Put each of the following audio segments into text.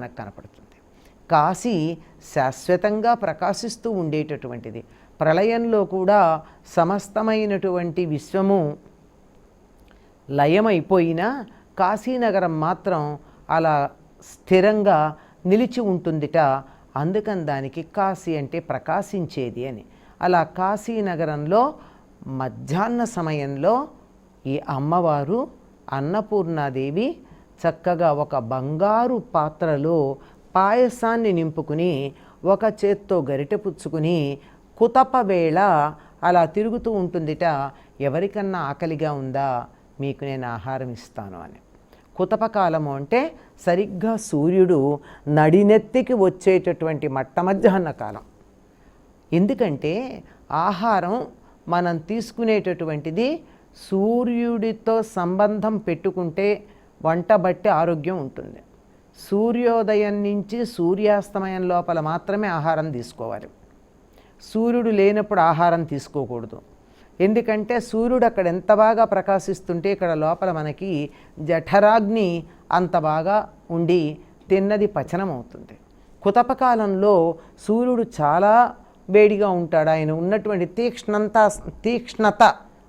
మనకు కనపడుతుంది. కాశీ శాశ్వతంగా ప్రకాశిస్తూ ఉండేటటువంటిది. ప్రళయంలో కూడా సమస్తమైనటువంటి విశ్వము లయమైపోయినా కాశీనగరం మాత్రం అలా స్థిరంగా నిలిచి ఉంటుందిట. అందుకని దానికి కాశీ అంటే ప్రకాశించేది అని. అలా కాశీనగరంలో మధ్యాహ్న సమయంలో ఈ అమ్మవారు అన్నపూర్ణాదేవి చక్కగా ఒక బంగారు పాత్రలో పాయసాన్ని నింపుకుని ఒక చేత్తో గరిటె పుచ్చుకుని కుతప వేళ అలా తిరుగుతూ ఉంటుందిట ఎవరికన్నా ఆకలిగా ఉందా? మీకు నేను ఆహారం ఇస్తాను అని. కుతపకాలము అంటే సరిగ్గా సూర్యుడు నడినెత్తికి వచ్చేటటువంటి మట్ట మధ్యాహ్న కాలం. ఎందుకంటే ఆహారం మనం తీసుకునేటటువంటిది సూర్యుడితో సంబంధం పెట్టుకుంటే వంట బట్టి ఆరోగ్యం ఉంటుంది. సూర్యోదయం నుంచి సూర్యాస్తమయం లోపల మాత్రమే ఆహారం తీసుకోవాలి. సూర్యుడు లేనప్పుడు ఆహారం తీసుకోకూడదు. ఎందుకంటే సూర్యుడు అక్కడ ఎంత బాగా ప్రకాశిస్తుంటే ఇక్కడ లోపల మనకి జఠరాగ్ని అంత బాగా ఉండి తిన్నది పచనం అవుతుంది కుతపకాలంలో సూర్యుడు చాలా వేడిగా ఉంటాడు. ఆయన ఉన్నటువంటి తీక్ష్ణంత తీక్ష్ణత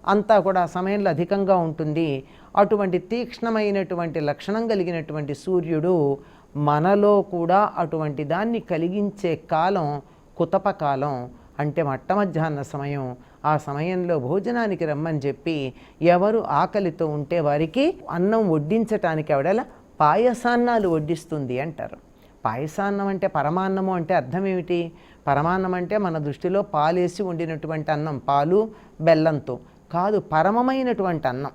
అంతా కూడా సమయంలో అధికంగా ఉంటుంది. అటువంటి తీక్ష్ణమైనటువంటి లక్షణం కలిగినటువంటి సూర్యుడు మనలో కూడా అటువంటి దాన్ని కలిగించే కాలం కుతపకాలం అంటే మట్ట మధ్యాహ్న సమయం. ఆ సమయంలో భోజనానికి రమ్మని చెప్పి ఎవరు ఆకలితో ఉంటే వారికి అన్నం వడ్డించటానికి ఆవిడ పాయసాన్నాలు వడ్డిస్తుంది అంటారు. పాయసాన్నం అంటే పరమాన్నము అంటే అర్థం ఏమిటి? పరమాన్నం అంటే మన దృష్టిలో పాలేసి వండినటువంటి అన్నం పాలు బెల్లంతో. కాదు పరమమైనటువంటి అన్నం.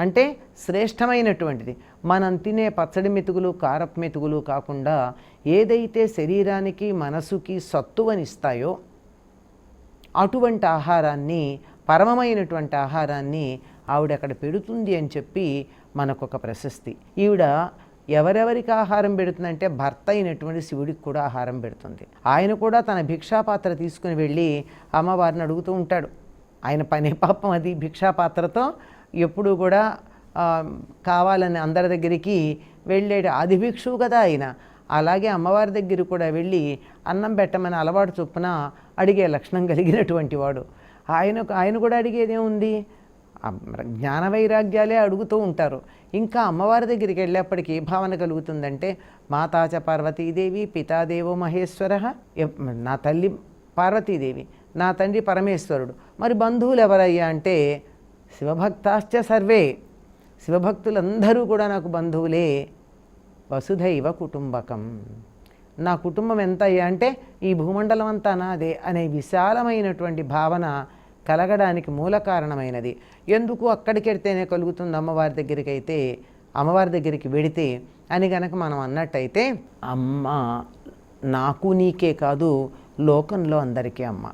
అంటే శ్రేష్టమైనటువంటిది. మనం తినే పచ్చడి మెతుకులు కారపు మెతుకులు కాకుండా ఏదైతే శరీరానికి మనసుకి సత్తువనిస్తాయో అటువంటి ఆహారాన్ని పరమమైనటువంటి ఆహారాన్ని ఆవిడ అక్కడ పెడుతుంది అని చెప్పి మనకొక ప్రశస్తి. ఈవిడ ఎవరెవరికి ఆహారం పెడుతుందంటే భర్త అయినటువంటి శివుడికి కూడా ఆహారం పెడుతుంది. ఆయన కూడా తన భిక్షాపాత్ర తీసుకుని వెళ్ళి అమ్మవారిని అడుగుతూ ఉంటాడు. ఆయన పని పాపం అది భిక్షాపాత్రతో ఎప్పుడు కూడా కావాలని అందరి దగ్గరికి వెళ్ళాడు. ఆది భిక్షువు కదా ఆయన. అలాగే అమ్మవారి దగ్గర కూడా వెళ్ళి అన్నం పెట్టమని అలవాటు చొప్పున అడిగే లక్షణం కలిగినటువంటి వాడు. ఆయన ఆయన కూడా అడిగేదే ఉంది జ్ఞాన వైరాగ్యాలే అడుగుతూ ఉంటారు. ఇంకా అమ్మవారి దగ్గరికి వెళ్ళేప్పటికీ ఏ భావన కలుగుతుందంటే మాతాచ పార్వతీదేవి పితాదేవో మహేశ్వర నా తల్లి పార్వతీదేవి. నా తండ్రి పరమేశ్వరుడు. మరి బంధువులు ఎవరయ్యా అంటే శివభక్తాశ్చ సర్వే. శివభక్తులందరూ కూడా నాకు బంధువులే. వసుధైవ కుటుంబకం. నా కుటుంబం ఎంత అయ్యా అంటే ఈ భూమండలం అంతా నాదే అనే విశాలమైనటువంటి భావన కలగడానికి మూల కారణమైనది. ఎందుకు అక్కడికెడితేనే కలుగుతుంది అమ్మవారి దగ్గరికి అయితే అమ్మవారి దగ్గరికి వెడితే అని గనక మనం అన్నట్టయితే అమ్మ నాకు నీకే కాదు లోకంలో అందరికీ అమ్మ.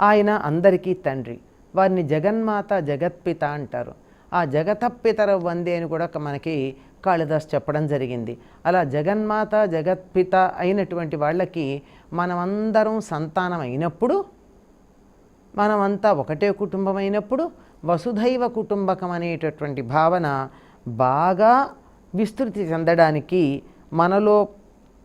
ఆయన అందరికీ తండ్రి. వారిని జగన్మాత జగత్పిత అంటారు. ఆ జగతపితర వందే అని కూడా మనకి కాళిదాస్ చెప్పడం జరిగింది. అలా జగన్మాత జగత్పిత అయినటువంటి వాళ్ళకి మనమందరం సంతానం అయినప్పుడు మనమంతా ఒకటే కుటుంబం అయినప్పుడు వసుధైవ కుటుంబకం అనేటటువంటి భావన బాగా విస్తృతి చెందడానికి మనలో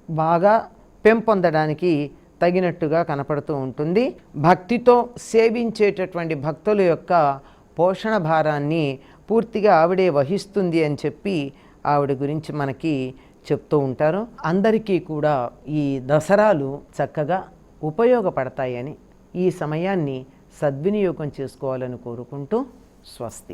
బాగా పెంపొందడానికి తగినట్టుగా కనపడుతూ ఉంటుంది. భక్తితో సేవించేటటువంటి భక్తుల యొక్క పోషణ భారాన్ని పూర్తిగా ఆవిడే వహిస్తుంది అని చెప్పి ఆవిడ గురించి మనకి చెప్తూ ఉంటారు. అందరికీ కూడా ఈ దసరాలు చక్కగా ఉపయోగపడతాయని ఈ సమయాన్ని సద్వినియోగం చేసుకోవాలని కోరుకుంటూ స్వస్తి.